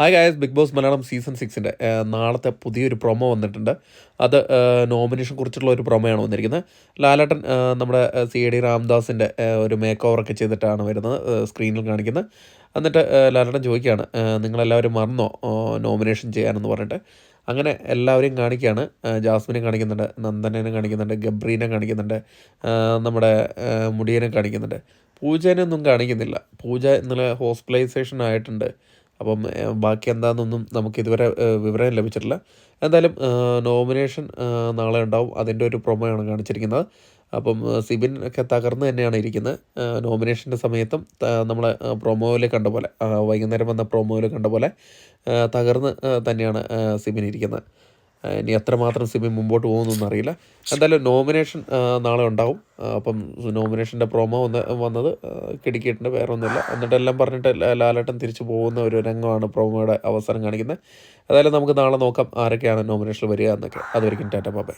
Hi guys Bigg Boss Malayalam season സിക്സിന്റെ നാളത്തെ പുതിയൊരു promo വന്നിട്ടുണ്ട്. അത് നോമിനേഷൻ കുറിച്ചുള്ള ഒരു പ്രൊമോയാണ് വന്നിരിക്കുന്നത്. ലാലേട്ടൻ നമ്മുടെ സി ഡി രാംദാസിന്റെ ഒരു മേക്ക് ഓവറൊക്കെ ചെയ്തിട്ടാണ് വരുന്നത് സ്ക്രീനിൽ കാണിക്കുന്നത്. എന്നിട്ട് ലാലേട്ടൻ ചോദിക്കുകയാണ് നിങ്ങളെല്ലാവരും മറന്നോ നോമിനേഷൻ ചെയ്യാനെന്ന് പറഞ്ഞിട്ട്. അങ്ങനെ എല്ലാവരെയും കാണിക്കുകയാണ്. ജാസ്മിനെ കാണിക്കുന്നുണ്ട് നന്ദനെ കാണിക്കുന്നുണ്ട് ഗബ്രീനെ കാണിക്കുന്നുണ്ട് നമ്മുടെ മുടിയനെ കാണിക്കുന്നുണ്ട്. പൂജേനെ ഒന്നും കാണിക്കുന്നില്ല. പൂജ ഇന്നലെ ഹോസ്പിറ്റലൈസേഷൻ ആയിട്ടുണ്ട്. അപ്പം ബാക്കി എന്താണെന്നൊന്നും നമുക്ക് ഇതുവരെ വിവരം ലഭിച്ചിട്ടില്ല. എന്തായാലും നോമിനേഷൻ നാളെ ഉണ്ടാവും. അതിന്റെ ഒരു പ്രൊമോയാണ് കാണിച്ചിരിക്കുന്നത്. അപ്പം സിബിൻ ഒക്കെ തകർന്ന് തന്നെയാണ് ഇരിക്കുന്നത്. നോമിനേഷന്റെ സമയത്തും നമ്മളെ പ്രൊമോയിൽ കണ്ട പോലെ വൈകുന്നേരം വന്ന പ്രൊമോയിൽ കണ്ട പോലെ തകർന്ന് തന്നെയാണ് സിബിൻ ഇരിക്കുന്നത്. ഇനി എത്രമാത്രം സിബിൻ മുമ്പോട്ട് പോകുന്നൊന്നും അറിയില്ല. എന്തായാലും നോമിനേഷൻ നാളെ ഉണ്ടാവും. അപ്പം നോമിനേഷന്റെ പ്രോമോ വന്ന് വന്നത് കിടിക്കിയിട്ടുണ്ട് വേറെ ഒന്നുമില്ല എന്നിട്ടെല്ലാം പറഞ്ഞിട്ട് ലാലാട്ടം ലാലേട്ടൻ തിരിച്ചു പോകുന്ന ഒരു രംഗമാണ് പ്രോമോയുടെ അവസരം കാണിക്കുന്നത്. ഏതായാലും നമുക്ക് നാളെ നോക്കാം ആരൊക്കെയാണ് നോമിനേഷനിൽ വരിക എന്നൊക്കെ. അതുവരെയും ടാറ്റ ബൈ.